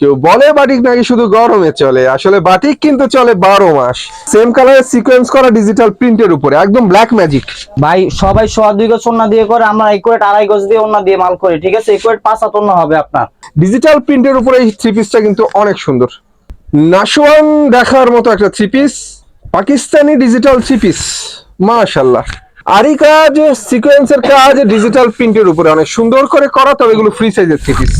কেউ বলে বাটিক নাকি শুধু গরমে চলে আসলে বাটিক কিন্তু চলে বারো মাস। সেম কালারের সিকোয়েন্স করা ডিজিটাল প্রিন্টের উপরে একদম ব্ল্যাক ম্যাজিক ভাই সবাই সোয়া দুই গজ ওন্না দিয়ে করে আমরা একুরেট আড়াই গজ দিয়ে ওন্না দিয়ে মাল করি ঠিক আছে? একুরেট পাঁচ হাত হবে আপনার। ডিজিটাল প্রিন্টের উপরে এই থ্রি পিসটা কিন্তু অনেক সুন্দর। নাশওয়ান দেখার মতো একটা three piece Pakistani digital three piece মাশাল্লাহ আরই কাজ সিকোয়েন্সের কাজ ডিজিটাল প্রিন্টের উপরে অনেক সুন্দর করে করা তবে এগুলো ফ্রি সাইজের থ্রি পিস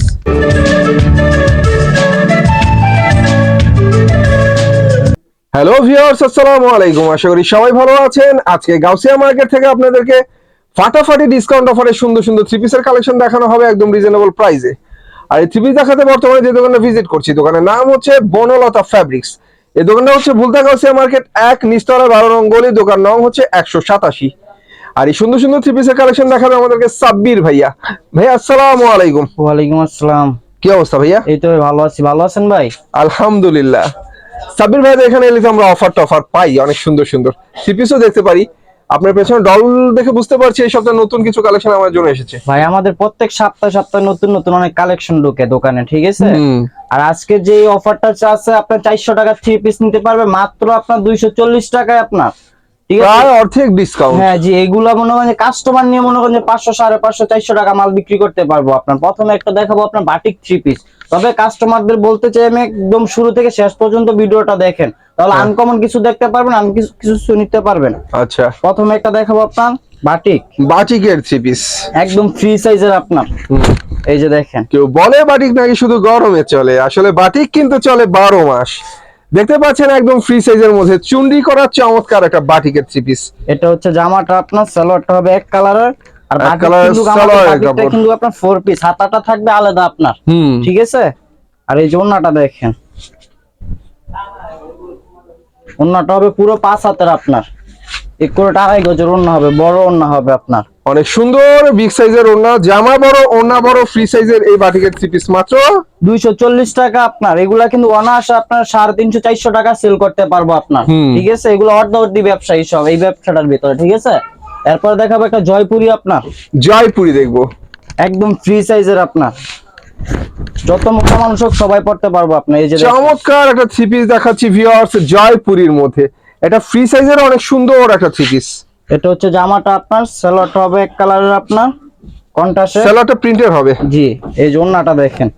হ্যালো ভিউয়ার্স আসসালামু আলাইকুম আশা করি সবাই ভালো আছেন। আজকে গাউসিয়া মার্কেট থেকে আপনাদেরকে ফাটাফাটি ডিসকাউন্ট অফারে সুন্দর সুন্দর থ্রি পিসের কালেকশন দেখানো হবে একদম রিজনেবল প্রাইসে আর এই থ্রি পিস দেখাতে বর্তমানে যে দোকানে ভিজিট করছি দোকানের নাম হচ্ছে বনলতা ফ্যাব্রিক্স এই দোকানটা হচ্ছে ভুলতা গাউসিয়া মার্কেট এক নিস্তরা বারো নং গলি দোকান নং হচ্ছে একশো সাতাশি। আর এই সুন্দর সুন্দর থ্রি পিসের কালেকশন দেখাবে আমাদেরকে সাব্বির ভাইয়া। ভাইয়া আসসালামু আলাইকুম। ওয়ালাইকুম আসসালাম। কি অবস্থা ভাইয়া? এই তো ভালো আছি। ভালো আছেন ভাই? আলহামদুলিল্লাহ। সাব্বির ভাই এখানে এলে তো আমরা অফার টফার পাই অনেক সুন্দর সুন্দর। সিপিসও দেখতে পারি। আপনার পেছনে ডল দেখে বুঝতে পারছি এই সপ্তাহে নতুন কিছু কালেকশন আমার জন্য এসেছে। ভাই আমাদের প্রত্যেক সপ্তাহে সপ্তাহে নতুন নতুন অনেক কালেকশন ঢোকে দোকানে ঠিক আছে? আর আজকে যে অফারটা আছে আপনার চারশো টাকা থ্রি পিস নিতে পারবে মাত্র আপনার দুইশো চল্লিশ টাকায় আপনার ঠিক আছে? অর্ধেক ডিসকাউন্ট হ্যাঁ জি এগুলা মনে করেন কাস্টমার নিয়ে মনে করেন যে পাঁচশো সাড়ে পাঁচশো চারশো টাকা মাল বিক্রি করতে পারব আপনার। প্রথমে একটা দেখাবো আপনার বাটিক থ্রি পিস তবে কাস্টমারদের বলতে চাই আমি একদম শুরু থেকে শেষ পর্যন্ত ভিডিওটা দেখেন। তাহলে হ্যাঁ। আনকমন কিছু দেখতে পারবেন আমি কিছু কিছু নিতে পারবেন। আচ্ছা। প্রথমে একটা দেখাবো আপনার বাটিক বাটিকের থ্রি পিস একদম ফ্রি সাইজের আপনার। এই যে দেখেন। কেউ বলে বাটিক নাকি শুধু গরমে চলে? আসলে বাটিক কিন্তু চলে বারো মাস। দেখতে পাচ্ছেন একদম ফ্রি সাইজের মধ্যে। চুন্ডি করা চমৎকার একটা বাটিকের থ্রি পিস এটা হচ্ছে জামাটা আপনার সালোয়ারটা হবে এক কালারের আর এক কিন্তু আপনার ফোর পিস হাতাটা থাকবে আলাদা আপনার ঠিক আছে? আর এই যে ওন্নাটা দেখেন। ওন্নাটা হবে পুরো পাঁচ হাতের আপনার। আড়াই গজের ওন্না হবে বড় ওন্না হবে আপনার। অনেক সুন্দর বিগ সাইজের ওড়না জামা বড় ওড়না বড় ফ্রি সাইজের এই বাটিকের থ্রি পিস মাত্র। দুইশো চল্লিশ টাকা আপনার। এগুলা কিন্তু অনায়াসে আপনার সাড়ে তিনশো চারশো টাকা সেল করতে পারব আপনার। ঠিক আছে? এগুলো অর্ধবর্তী ব্যবসায়ী সব এই ব্যবসাটার ভিতরে ঠিক আছে? এরপর দেখাবো একটা জয়পুরি আপনার। জয়পুরি দেখব। একদম ফ্রি সাইজের আপনার। যত মোটা মানুষ হোক সবাই পড়তে পারব আপনার এই যে চমৎকার একটা থ্রি পিস দেখাচ্ছি ভিউয়ার্স জয়পুরির মধ্যে। এটা ফ্রি সাইজের অনেক সুন্দর একটা থ্রি পিস এটা হচ্ছে জামাটা আপনার সেলোয়ারটা হবে এক কালারের আপনার কন্টাসে সেলারটা প্রিন্টের হবে। জি এই ওন্নাটা দেখেন।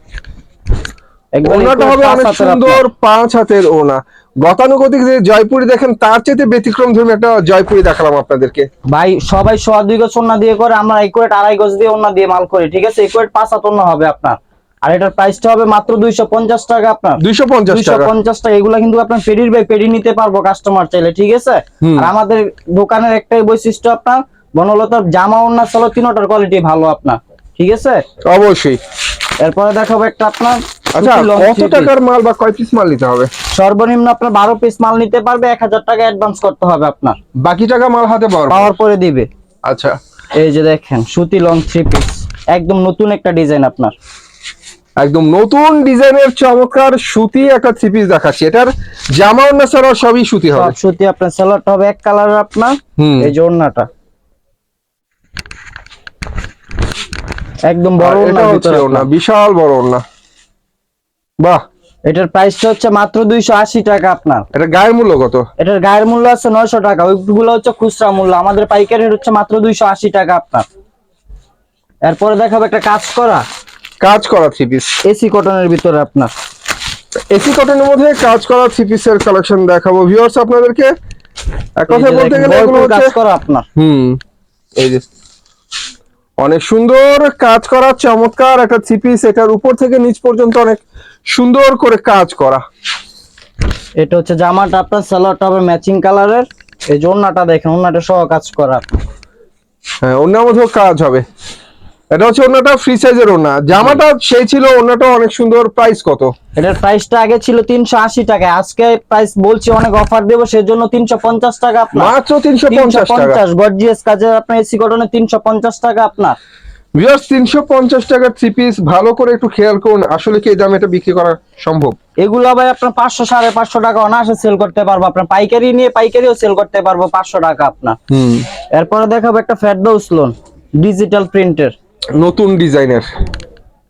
ওনাটা হবে অনেক সুন্দর পাঁচ হাতের ওনা। গতানুগতিক যে জয়পুরি দেখেন তার চেয়ে ব্যতিক্রম ধর্মী একটা জয়পুরি দেখালাম আপনাদেরকে। ভাই সবাই সোয়া দুই গজ ওন্না দিয়ে করে আমরা একুরেট আড়াই গজ দিয়ে ওন্না দিয়ে মাল করি ঠিক আছে? একুরেট পাঁচ হাত ওন্না হবে আপনার। আর এটার প্রাইসটা হবে মাত্র দুইশো পঞ্চাশ টাকা আপনার। দুইশো পঞ্চাশ দুইশো টাকা পঞ্চাশ টাকা এগুলা কিন্তু আপনার পেডির বাই পেডি নিতে পারব কাস্টমার চাইলে ঠিক আছে? আর আমাদের দোকানের একটাই বৈশিষ্ট্য আপনার বনলতার জামা ওন্না চলো তিনোটার কোয়ালিটি ভালো আপনার ঠিক আছে? অবশ্যই। এরপরে দেখাবো একটা আপনার আচ্ছা কত টাকার মাল বা কয় পিস মাল নিতে হবে? সর্বনিম্ন আপনার বারো পিস মাল নিতে পারবে এক হাজার টাকা অ্যাডভান্স করতে হবে আপনার। বাকি টাকা মাল হাতে পাওয়ার পর। পাওয়ার পরে দিবে। আচ্ছা। এই যে দেখেন সুতি লং থ্রি পিস একদম নতুন একটা ডিজাইন আপনার। একদম নতুন ডিজাইনের চমৎকার সুতি একটা থ্রি পিস দেখাচ্ছি। এটার জামা অন্য সবই সুতি হবে। সুতি আপনার সেলারটা হবে এক কালারের আপনার। এই যে ওড়নাটা। একদম বড় এটা হচ্ছে ওনা বিশাল বড় ওনা বাহ। এটার প্রাইসটা হচ্ছে মাত্র দুইশো আশি টাকা আপনার। এটা গায়ের মূল্য কত? এটার গায়ের মূল্য আছে নয়শো টাকা ওইগুলো হচ্ছে খুচরা মূল্য। আমাদের পাইকারি রেট হচ্ছে মাত্র দুইশো আশি টাকা আপনার। এরপরে দেখাবো একটা কাজ করা। কাজ করা থ্রি পিস এসি কটনের ভিতরে আপনার। এসি কটনের মধ্যে কাজ করা থ্রি পিসের কালেকশন দেখাবো। ভিউয়ার্স আপনাদেরকে এক যে বলতে গেলে এগুলো ভরপুর কাজ করা আপনার। হুম এই যে। অনেক সুন্দর কাজ করা চমৎকার একটা থ্রি পিস এটার উপর থেকে নিচ পর্যন্ত অনেক সুন্দর করে কাজ করা। এটা হচ্ছে জামাটা আপনার সালোয়ারটা হবে ম্যাচিং কালারের এই যে ওড়নাটা দেখেন ওড়নাটা সহ কাজ করা। হ্যাঁ অন্য মধ্যেও কাজ হবে। এটা হচ্ছে অন্যটা ফ্রি সাইজের ওনা জামাটা সেই ছিল অন্যটা অনেক সুন্দর প্রাইস কত? এটার প্রাইসটা আগে ছিল তিনশো আশি টাকা আজকে প্রাইস বলছি অনেক অফার দেবো সেজন্য তিনশো পঞ্চাশ টাকা আপনার। মাত্র তিনশো পঞ্চাশ টাকা। পঞ্চাশ গর্জিয়াস কাজের আপনার এসি কটনে তিনশো পঞ্চাশ টাকা আপনার। ভিউয়ার্স তিনশো পঞ্চাশ টাকার থ্রি পিস ভালো করে একটু খেয়াল করুন আসলে কি এই দামে এটা বিক্রি করা সম্ভব? এগুলো ভাই আপনার পাঁচশো সাড়ে পাঁচশো টাকা অনায়াসে সেল করতে পারব আপনার। পাইকারি নিয়ে পাইকারিও সেল করতে পারব পাঁচশো টাকা আপনার। হুম। এরপরে দেখাবো একটা ফেরদৌস লোন ডিজিটাল প্রিন্টের নতুন ডিজাইনের।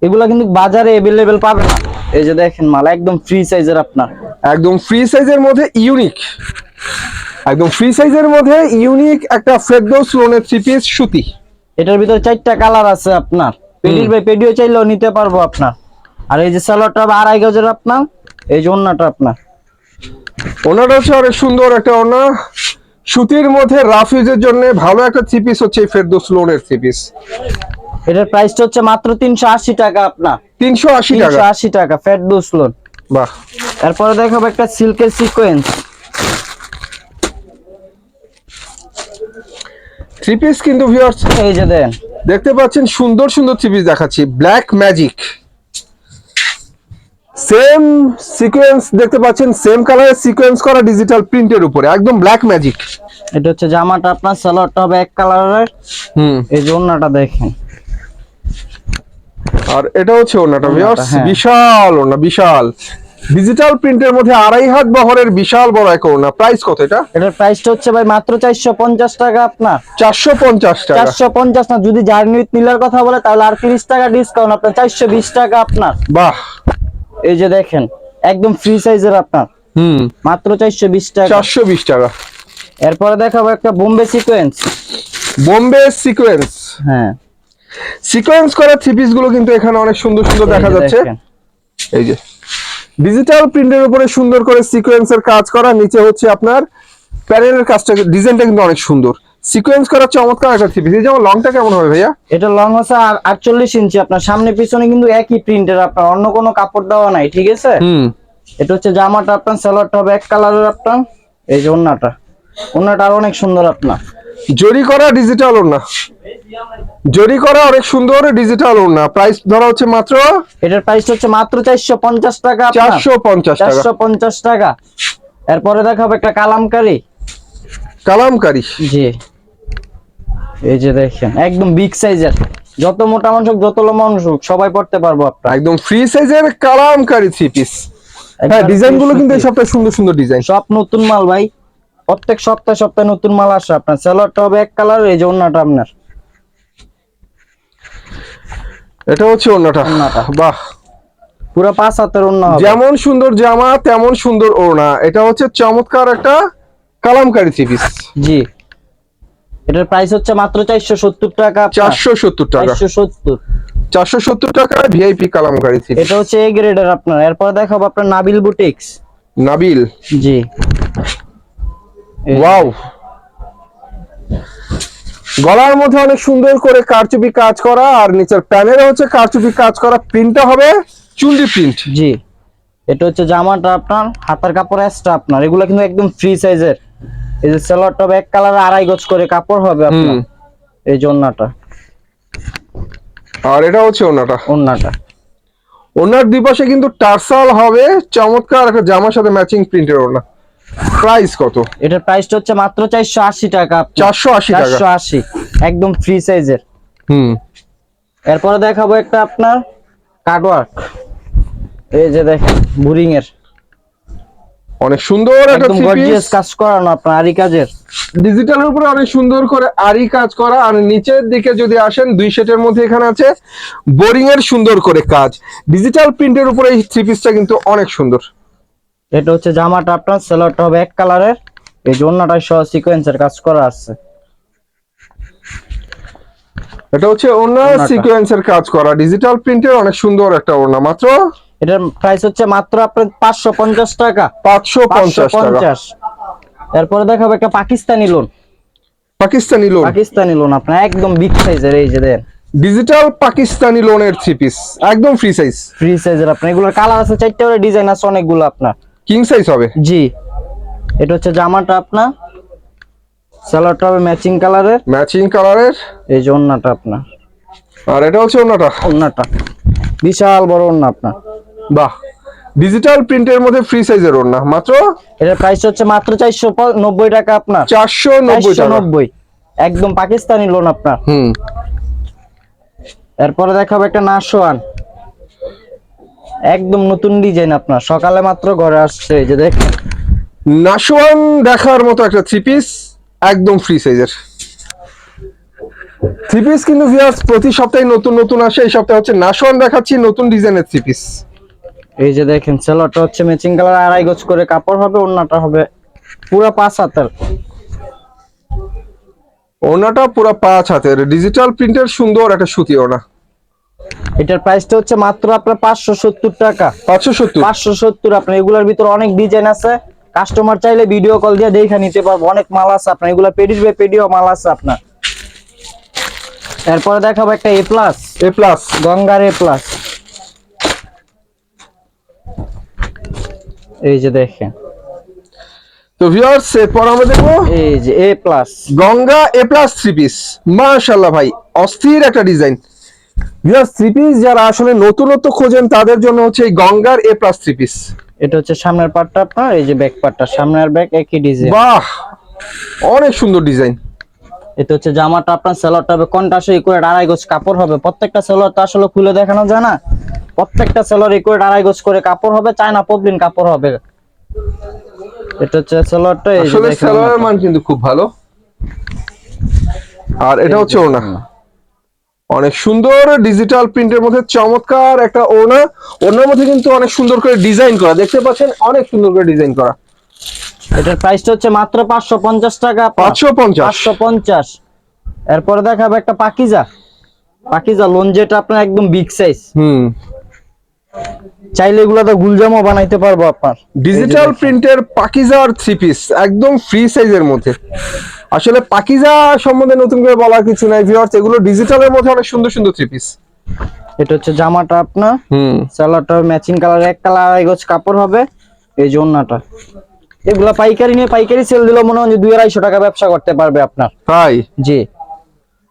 এগুলা কিন্তু বাজারে এভেলেবেল পাবে না। এই যে দেখেন মাল একদম ফ্রি সাইজের আপনার। একদম ফ্রি সাইজের মধ্যে ইউনিক একদম ফ্রি সাইজের মধ্যে ইউনিক একটা ফেরদৌস লোনের থ্রি পিস সুতি। এটার ভিতরে চারটা কালার আছে আপনার। পেডির বাই পেডিও চাইলেও নিতে পারব আপনার। আর এই যে সালোয়ারটা আড়াই গজের আপনার এই যে অন্যটা আপনার। ওনাটা হচ্ছে অনেক সুন্দর একটা ওনা সুতির মধ্যে রাফিজের জন্য ভালো একটা থ্রি পিস হচ্ছে এই ফেরদৌস লোনের থ্রি পিস এটার প্রাইসটা হচ্ছে মাত্র তিনশো আশি টাকা আপনার। তিনশো আশি টাকা। তিনশো আশি টাকা ফ্যাট লোন বাহ। এরপরে দেখাবো একটা সিল্কের সিকোয়েন্স থ্রি পিস কিন্তু ভিউয়ার্স এই যে দেন। দেখতে পাচ্ছেন সুন্দর সুন্দর থ্রি পিস দেখাচ্ছি। ব্ল্যাক ম্যাজিক সেম সিকোয়েন্স দেখতে পাচ্ছেন সেম কালারের সিকোয়েন্স করা ডিজিটাল প্রিন্টের উপরে। একদম ব্ল্যাক ম্যাজিক এটা হচ্ছে জামাটা আপনার সালোয়ারটা হবে এক কালারের হুম। এই যে অন্যটা দেখেন। আর এটা হচ্ছে ওনাটা ভিউয়ার্স হ্যাঁ। বিশাল ওনা বিশাল। ডিজিটাল প্রিন্টের মধ্যে আড়াই হাত বহরের বিশাল বড় এক ওনা প্রাইস কত এটা? এটার প্রাইসটা হচ্ছে ভাই মাত্র চারশো পঞ্চাশ টাকা আপনার। চারশো পঞ্চাশ টাকা। চারশো পঞ্চাশ না যদি জার্নি নিলার কথা বলে তাহলে আর তিরিশ টাকা ডিসকাউন্ট আপনার চারশো বিশ টাকা আপনার। বাহ। এই যে দেখেন একদম ফ্রি সাইজের আপনার। হুম। মাত্র চারশো বিশ টাকা। চারশো বিশ টাকা। এরপরে দেখাবো একটা বোম্বে সিকোয়েন্স বোম্বে সিকোয়েন্স হ্যাঁ। সিকোয়েন্স করা থ্রি পিসগুলো কিন্তু এখানে অনেক সুন্দর সুন্দর দেখা যাচ্ছে। এই যে। ডিজিটাল প্রিন্টের উপরে সুন্দর করে সিকোয়েন্সের কাজ করা নিচে হচ্ছে আপনার প্যানেলের কাজটা ডিজাইনটা কিন্তু অনেক সুন্দর। সিকোয়েন্স করা চমৎকার একটা থ্রি পিস এই যেমন লংটা কেমন হবে ভাইয়া? এটা লং হচ্ছে আর আটচল্লিশ ইঞ্চি আপনার সামনে পিছনে কিন্তু একই প্রিন্টের আপনার অন্য কোনো কাপড় দেওয়া নাই ঠিক আছে? হুম। এটা হচ্ছে জামাটা আপনার সালোয়ারটা হবে এক কালারের আপনার। এই যে ওন্নাটা। ওন্নাটা আর অনেক সুন্দর আপনার। জরি করা ডিজিটাল ওড়না। জরি করা অনেক সুন্দর ডিজিটাল ওড়না। প্রাইস ধরা হচ্ছে মাত্র এটার প্রাইস হচ্ছে মাত্র চারশো পঞ্চাশ টাকা চারশো পঞ্চাশ টাকা। চারশো পঞ্চাশ টাকা। এরপরে দেখাবো একটা কালামকারি। কালামকারি। জি। এই যে দেখেন একদম বিগ সাইজের যত মোটা মানুষ হোক যত লম্বা মানুষ হোক সবাই পড়তে পারব আপনার। একদম ফ্রি সাইজের কালামকারি থ্রি পিস হ্যাঁ ডিজাইনগুলো কিন্তু এই সপ্তাহে সুন্দর সুন্দর ডিজাইন সব নতুন মাল ভাই। প্রত্যেক সপ্তাহে সপ্তাহে নতুন মাল আসে আপনার। সালোয়ারটা হবে এক কালার এই যে অন্যটা আপনার। এটা হচ্ছে ওড়নাটা। বাহ। পুরো পাঁচ হাতের অন্য যেমন সুন্দর জামা তেমন সুন্দর ওড়না। এটা হচ্ছে চমৎকার একটা কালামকারি থ্রি পিস জি। এটার প্রাইস হচ্ছে মাত্র চারশো সত্তর টাকা চারশো সত্তর টাকা। চারশো সত্তর। চারশো সত্তর টাকা ভিআইপি কালামকারি থ্রি এটা হচ্ছে এ গ্রেডের আপনার। এরপর দেখাবো আপনার নাবিল বুটিক্স নাবিল জি। ওয়াও গলার মধ্যে অনেক সুন্দর করে কারচুপি কাজ করা আর নিচের প্যানেলে হচ্ছে কারচুপি কাজ করা প্রিন্টটা হবে চুন্ডি প্রিন্ট জি। এটা হচ্ছে জামাটা আপনার হাতার কাপড় এক্সট্রা আপনার। এগুলো কিন্তু একদম ফ্রি সাইজের এই যে সালোয়ারটা এক কালার আড়াই গজ করে কাপড় হবে আপনার। এই যে ওন্নাটা। আর এটা হচ্ছে ওনাটা ওন্নাটা। ওনার দুই পাশে কিন্তু টার্সাল হবে চমৎকার একটা জামার সাথে ম্যাচিং প্রিন্টের ওনা প্রাইস কত? এটার প্রাইসটা হচ্ছে মাত্র চারশো আশি টাকা চারশো আশি টাকা? চারশো আশি। একদম ফ্রি সাইজের হুম। এরপরে দেখাবো একটা আপনার কাটওয়ার্ক এই যে দেখেন বুরিং এর অনেক সুন্দর একটা গর্জিয়াস কাজ করানো আপনার আরি কাজের। ডিজিটালের উপরে অনেক সুন্দর করে আরি কাজ করা। আর নিচের দিকে যদি আসেন দুই সেটের মধ্যে এখানে আছে বোরিং এর সুন্দর করে কাজ। ডিজিটাল প্রিন্টের উপরে এই থ্রি পিসটা কিন্তু অনেক সুন্দর। এটা হচ্ছে জামাটা আপনার সেলারটা হবে এক কালারের। এই জন্যটা সহ সিকোয়েন্সের কাজ করা আছে। এটা হচ্ছে অন্য সিকোয়েন্সের কাজ করা। ডিজিটাল প্রিন্টের অনেক সুন্দর একটা ওড়না মাত্র? এটার প্রাইস হচ্ছে মাত্র আপনার পাঁচশো পঞ্চাশ টাকা। পাঁচশো পাঁচশো পঞ্চাশ টাকা। পঞ্চাশ। এরপরে দেখাবো একটা Pakistani lawn Pakistani lawn Pakistani lawn আপনার একদম বিগ সাইজের এই যে দেন। ডিজিটাল পাকিস্তানি লোনের থ্রি পিস একদম ফ্রি সাইজ ফ্রি সাইজের আপনার। এগুলোর কালার আছে চারটে করে ডিজাইন আছে অনেকগুলো আপনার। কিং সাইজ হবে? জি। এটা হচ্ছে জামাটা আপনার। সালোয়ারটা হবে ম্যাচিং কালারের ম্যাচিং কালারের এই যে ওন্নাটা আপনার। আর এটা হচ্ছে ওড়নাটা ওন্নাটা। বিশাল বড় ওন্না আপনার। বাহ। ডিজিটাল প্রিন্টের মধ্যে ফ্রি সাইজের ওড়না মাত্র? এটার প্রাইস হচ্ছে মাত্র চারশো নব্বই টাকা আপনার। চারশো নব্বই চারশো টাকা নব্বই। একদম পাকিস্তানি লোন আপনার। হুম। এরপরে দেখাবো একটা নাশোয়ান। একদম নতুন ডিজাইন আপনার। সকালে মাত্র ঘরে আসছে এই যে দেখেন। নাশওয়ান দেখার মতো একটা থ্রি পিস একদম ফ্রি সাইজের থ্রি পিস কিন্তু ভিউয়ার্স প্রতি সপ্তাহে নতুন নতুন আসে এই সপ্তাহে হচ্ছে নাশওয়ান দেখাচ্ছি নতুন ডিজাইনের থ্রি পিস এই যে দেখেন সেলোয়ারটা হচ্ছে ম্যাচিং কালার আড়াই গজ করে কাপড় হবে ওন্নাটা হবে পুরো পাঁচ হাতের। ওনাটা পুরো পাঁচ হাতের। ডিজিটাল প্রিন্টের সুন্দর একটা সুতি ওনা এটার প্রাইসটা হচ্ছে মাত্র আপনার পাঁচশো সত্তর টাকা। পাঁচশো সত্তর? পাঁচশো সত্তর আপনার এগুলোর ভিতর অনেক ডিজাইন আছে। কাস্টমার চাইলে ভিডিও কল দিয়ে দেখে নিতে পারব অনেক মাল আছে আপনার। এগুলো পেডির বে পেডিও মাল আছে আপনার। এরপরে দেখাবো একটা এ প্লাস এ প্লাস গঙ্গার এ প্লাস এই যে দেখেন। তো ভিউয়ার্স এরপর আমরা দেখব এই যে A plus Ganga A plus three piece মাশাল্লাহ ভাই অস্থির একটা ডিজাইন থ্রি পিস যারা আসলে নতুনত্ব খোঁজেন তাদের জন্য হচ্ছে এই গঙ্গার এ প্লাস থ্রি পিস এটা হচ্ছে সামনের পার্টটা আপনার এই যে ব্যাক পার্টটা সামনের ব্যাক একই ডিজাইন বাহ! অনেক সুন্দর ডিজাইন এটা হচ্ছে জামাটা আপনার সেলরটা হবে কন্টাসে ইকুয়েট আড়াই গজ কাপড় হবে। প্রত্যেকটা সেলর তো আসলে খুলে দেখানো যায় না। প্রত্যেকটা সেলর ইকুয়েট আড়াই গজ করে কাপড় হবে চায়না পবলিন কাপড় হবে। এটা হচ্ছে সেলরটা আসলে দেখেন মান কিন্তু খুব ভালো। আর এটা হচ্ছে ওনা অনেক সুন্দর ডিজিটাল প্রিন্টের মধ্যে চমৎকার একটা ওনা ওনার মধ্যে কিন্তু অনেক সুন্দর করে ডিজাইন করা। দেখতে পাচ্ছেন অনেক সুন্দর করে ডিজাইন করা। এটার প্রাইসটা হচ্ছে মাত্র পাঁচশো পঞ্চাশ টাকা পাঁচশো পঞ্চাশ। পাঁচশো পঞ্চাশ। এরপরে দেখাবো একটা পাকিজা। পাকিজা লোন যেটা আপনার একদম বিগ সাইজ হুম। চাইলে এগুলো তো গুলজামও বানাইতে পারব আপনার। ডিজিটাল প্রিন্টের পাকিজার থ্রি পিস একদম ফ্রি সাইজের মধ্যে। আসলে পাকিজা সম্বন্ধে নতুন করে বলার কিছু নাই ভিউয়ার্স এগুলো ডিজিটালের মধ্যে অনেক সুন্দর সুন্দর থ্রি পিস এটা হচ্ছে জামাটা আপনার। হুম। সালোয়ারটা ম্যাচিং কালার এক কালার আড়াই গজ কাপড় হবে। এই ওন্নাটা। এগুলা পাইকারি নিয়ে পাইকারি সেল দিলেও মনে হয় যে দুই আড়াইশো টাকা ব্যবসা করতে পারবে আপনার। তাই? জি।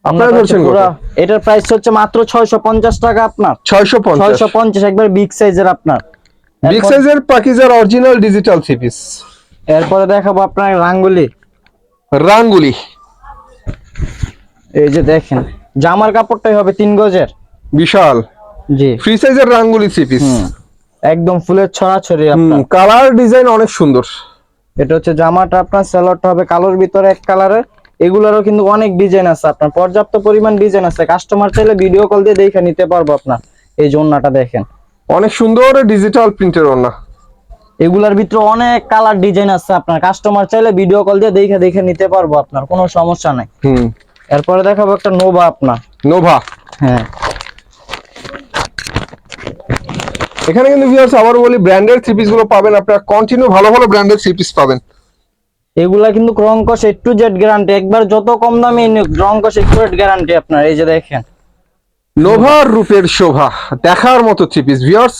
আপনারা পুরা- এটার প্রাইস হচ্ছে মাত্র ছয়শো পঞ্চাশ টাকা আপনার। ছয়শো পঞ্চাশ। ছয়শো পঞ্চাশ একবার বিগ সাইজের আপনার। বিগ সাইজের পাকিজার অরিজিনাল ডিজিটাল থ্রি পিস এরপরে দেখাবো আপনার রাঙ্গুলি। রাঙ্গুলি। এই যে দেখেন জামার কাপড়টাই হবে তিন গজের। বিশাল। জি। ফ্রি সাইজের রাঙ্গুলি থ্রি পিস একদম ফুলের ছড়াছড়ি আপনার। কালার ডিজাইন অনেক সুন্দর। এটা হচ্ছে জামাটা আপনার সেলরটা হবে কালোর ভিতরে এক কালারের এগুলোরও কিন্তু অনেক ডিজাইন আছে আপনার পর্যাপ্ত পরিমাণ ডিজাইন আছে। কাস্টমার চাইলে ভিডিও কল দিয়ে দেখে নিতে পারব আপনার। এই জন্যটা দেখেন। অনেক সুন্দর ডিজিটাল প্রিন্টের ওনা এগুলার ভিতরে অনেক কালার ডিজাইন আছে আপনার। কাস্টমার চাইলে ভিডিও কল দিয়ে দেখে দেখে নিতে পারব আপনার কোনো সমস্যা নাই। হুম। এরপরে দেখাবো একটা নোভা আপনার। নোভা হ্যাঁ। এখানে কিন্তু ভিউয়ার্স আবার বলি ব্র্যান্ডেড থ্রি পিসগুলো পাবেন। আপনারা কন্টিনিউ ভালো ভালো ব্র্যান্ডেড থ্রি পিস পাবেন। এগুলা কিন্তু রংকশ এ টু জেড গ্যারান্টি একবার যত কম দামে রংকশ এ টু জেড গ্যারান্টি আপনার এই যে দেখেন। নোভার রূপের শোভা দেখার মতো থ্রি পিস ভিউয়ার্স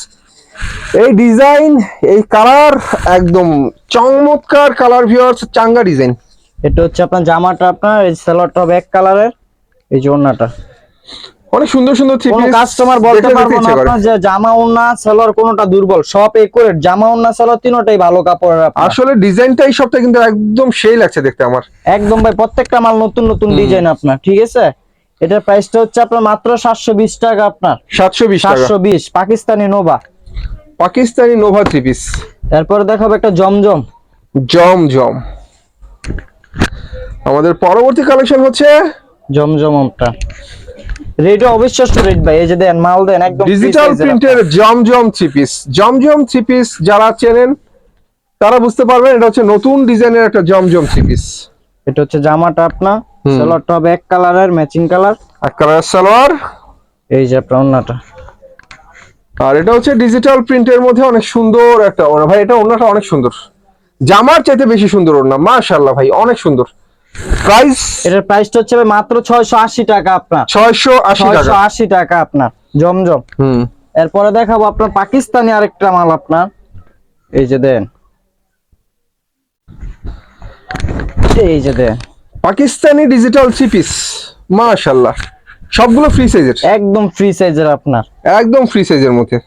এই ডিজাইন এই কালার একদম চমৎকার কালার ভিউয়ার্স চাঙ্গা ডিজাইন এটা হচ্ছে আপনার জামাটা আপনার এই সেলরটা হবে এক কালারের এই যে অনেক সুন্দর সুন্দর থ্রি পিস কাস্টমার বলতে পারব না আপনার যে জামা ওন্না সালোয়ার কোনটা দুর্বল সব একুরেট জামা ওন্না সালোয়ার তিনটাই ভালো কাপড়ের। আসলে ডিজাইনটা এই সবটা কিন্তু একদম সেই লাগছে দেখতে আমার। একদম ভাই প্রত্যেকটা মাল নতুন নতুন ডিজাইন আপনার ঠিক আছে? এটার প্রাইসটা হচ্ছে আপনার মাত্র সাতশো বিশ টাকা আপনার। সাতশো বিশ টাকা। সাতশো বিশ Pakistani Nova. Pakistani Nova three piece. তারপরে দেখাবো একটা জমজম। জম জম আমাদের পরবর্তী কালেকশন হচ্ছে জমজমটা রেট অবিশ্বাস্য রেট ভাই এই যে দেন মাল দেন একদম ডিজিটাল প্রিন্টের জমজম থ্রি পিস জমজম থ্রি পিস যারা চেনেন তারা বুঝতে পারবেন এটা হচ্ছে নতুন ডিজাইনের একটা জমজম থ্রি পিস এটা হচ্ছে জামাটা আপনার হুম। সেলরটা হবে এক কালারের ম্যাচিং কালার আর কালার সালোয়ার। এই যে আপনার ওন্নাটা। আর এটা হচ্ছে ডিজিটাল প্রিন্টের মধ্যে অনেক সুন্দর একটা ওড়না। ভাই এটা ওড়নাটা অনেক সুন্দর। জামার চাইতে বেশি সুন্দর ওড়না। মাশাআল্লাহ ভাই অনেক সুন্দর। প্রাইস এটার প্রাইসটা হচ্ছে মাত্র ছয়শো আশি টাকা আপনার। ছয়শো আশি ছয়শো টাকা আশি টাকা আপনার জমজম। হুম। এরপরে দেখাবো আপনার পাকিস্তানি আরেকটা মাল আপনার। এই যে দেন। এই যে দেন। পাকিস্তানি ডিজিটাল থ্রি পিস মাশাআল্লাহ। সবগুলো ফ্রি সাইজের একদম ফ্রি সাইজের আপনার। একদম ফ্রি সাইজের মধ্যে।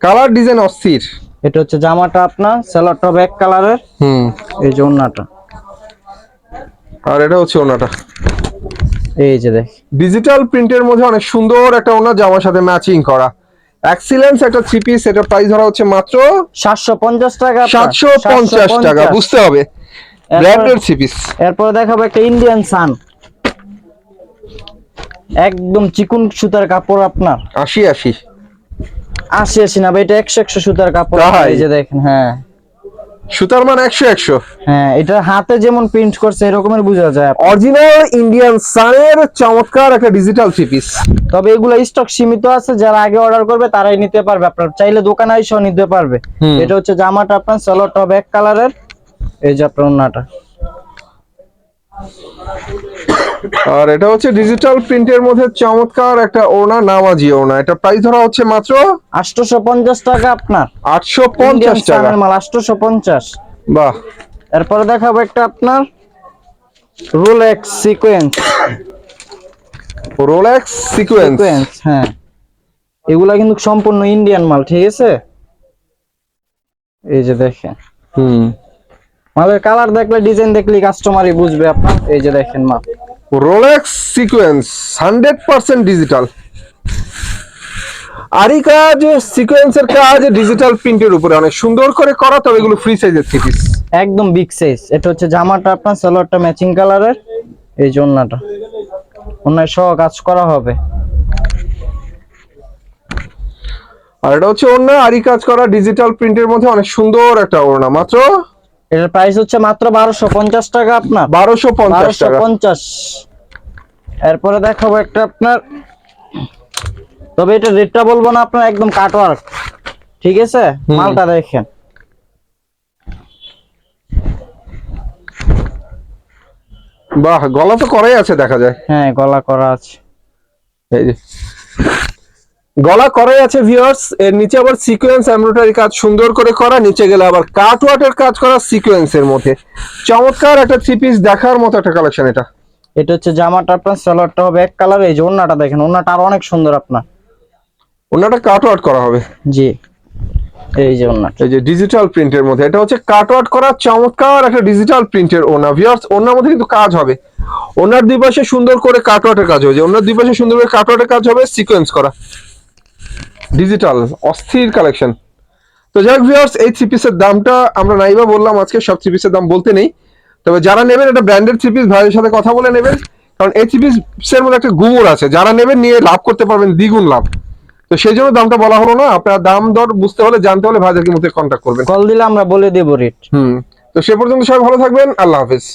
কালার ডিজাইন অস্থির। এটা হচ্ছে জামাটা আপনার সেলরটা ব্যাক কালারের হুম। এই যে ওন্নাটা আর এটা হচ্ছে ওনাটা এই যে দেখ। ডিজিটাল প্রিন্টের মধ্যে অনেক সুন্দর একটা ওনা জামার সাথে ম্যাচিং করা। এক্সিলেন্স একটা থ্রি পিস এটা প্রাইস ধরা হচ্ছে মাত্র সাতশো পঞ্চাশ টাকা আপনার। সাতশো পঞ্চাশ টাকা বুঝতে হবে। ব্র্যান্ডের থ্রি পিস এরপরে দেখাবো একটা ইন্ডিয়ান সান একদম চিকুন সুতার কাপড় আপনার। আশি আশি। আশি আশি না ভাই এটা একশো একশো সুতার কাপড়? এই যে দেখেন হ্যাঁ। সুতার মান একশো একশো। হ্যাঁ এটা হাতে যেমন প্রিন্ট করছে এরকমের বোঝা যায়। অরিজিনাল ইন্ডিয়ান সানের চমৎকার একটা ডিজিটাল থ্রি পিস তবে এগুলো স্টক সীমিত আছে যারা আগে অর্ডার করবে তারাই নিতে পারবে। আপনার চাইলে দোকানে এসেও নিতে পারবে। এটা হচ্ছে জামাটা আপনার সালোয়ারটা হবে এক কালারের এই যে আপনার ওন্নাটা আর এটা হচ্ছে ডিজিটাল প্রিন্টের মধ্যে চমৎকার একটা ওনা নামাজি ওনা এটা প্রাইস ধরা হচ্ছে মাত্র আটশোশো পঞ্চাশ টাকা আপনার। আটশো পঞ্চাশ Indian টাকা সানের মাল আটশোশো পঞ্চাশ বাহ। এরপরে দেখাবো একটা আপনার রোলেক্স সিকোয়েন্স রোলেক্স সিকোয়েন্স হ্যাঁ। এগুলা কিন্তু সম্পূর্ণ ইন্ডিয়ান মাল ঠিক আছে? এই যে দেখেন। হুম। মালের কালার দেখলে ডিজাইন দেখলে কাস্টমারই বুঝবে আপনার। এই যে দেখেন মাল। Rolex sequence hundred percent digital আর এই কাজ সিকোয়েন্সের কাজ ডিজিটাল প্রিন্টের উপরে। অনেক সুন্দর করে করা তবে এগুলো ফ্রি সাইজের থ্রি পিস একদম বিগ সাইজ এটা হচ্ছে জামাটা আপনার সালোয়ারটা ম্যাচিং কালারের এই ওন্নাটা। ওন্নায় সহ কাজ করা হবে। আর এটা হচ্ছে অন্য আরি কাজ করা ডিজিটাল প্রিন্টের মধ্যে অনেক সুন্দর একটা ওড়না। মাত্র এটার প্রাইস হচ্ছে মাত্র বারোশো পঞ্চাশ টাকা আপনার। বারোশো পঞ্চাশ টাকা। পঞ্চাশ। এরপরে দেখাবো একটা আপনার। তবে এটা রেটটা বলব না আপনার একদম কাটওয়ার্ক ঠিক আছে? মালটা দেখেন। বাহ গলা তো করাই আছে দেখা যায়। হ্যাঁ গলা করা আছে। এই যে। গলা করাই আছে ভিউয়ার্স এর নিচে আবার সিকোয়েন্স এমব্রয়ডারি কাজ সুন্দর করে করা নিচে গেলে আবার কাট ওয়াটের কাজ করা সিকোয়েন্সের মধ্যে। চমৎকার একটা থ্রি পিস দেখার মতো একটা কালেকশন এটা। এটা হচ্ছে জামাটা আপনার সালোয়ারটা হবে এক কালার এই যে ওন্নাটা দেখেন ওন্নাটা আরও অনেক সুন্দর আপনার। ওনাটা কাট ওয়াট করা হবে। জি। এই যে ওন্নাটা। এই যে ডিজিটাল প্রিন্টের মধ্যে এটা হচ্ছে কাট আউট করা চমৎকার একটা ডিজিটাল প্রিন্টের ওনা ভিউয়ার্স ওনার মধ্যে কিন্তু কাজ হবে। ওনার দুই পাশে সুন্দর করে কাট আউটের কাজ হবে যে ওনার দুই পাশে সুন্দর করে কাট আউটের কাজ হবে সিকোয়েন্স করা। ডিজিটাল অস্থির কালেকশন তো যাই হোক ভিউয়ার্স এই থ্রি পিসের দামটা আমরা নাইবা বললাম আজকে সব থ্রি পিসের দাম বলতে নেই। তবে যারা নেবেন এটা ব্র্যান্ডেড থ্রি পিস ভাইয়ের সাথে কথা বলে নেবেন। কারণ এই থ্রি পিসের মধ্যে একটা গুমর আছে। যারা নেবেন নিয়ে লাভ করতে পারবেন দ্বিগুণ লাভ। তো সেই জন্য দামটা বলা হলো না। আপনার দাম দর বুঝতে হলে জানতে হলে ভাইদেরকে মধ্যে কন্ট্যাক্ট করবেন। কল দিলে আমরা বলে দেবো রেট হুম। তো সে পর্যন্ত সবাই ভালো থাকবেন। আল্লাহ হাফেজ।